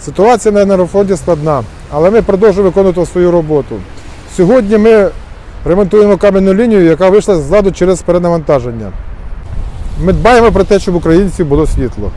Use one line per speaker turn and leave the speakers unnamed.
Ситуація на енергофонді складна, але ми продовжуємо виконувати свою роботу. Сьогодні ми ремонтуємо кам'яну лінію, яка вийшла з ладу через перенавантаження. Ми дбаємо про те, щоб українців було світло.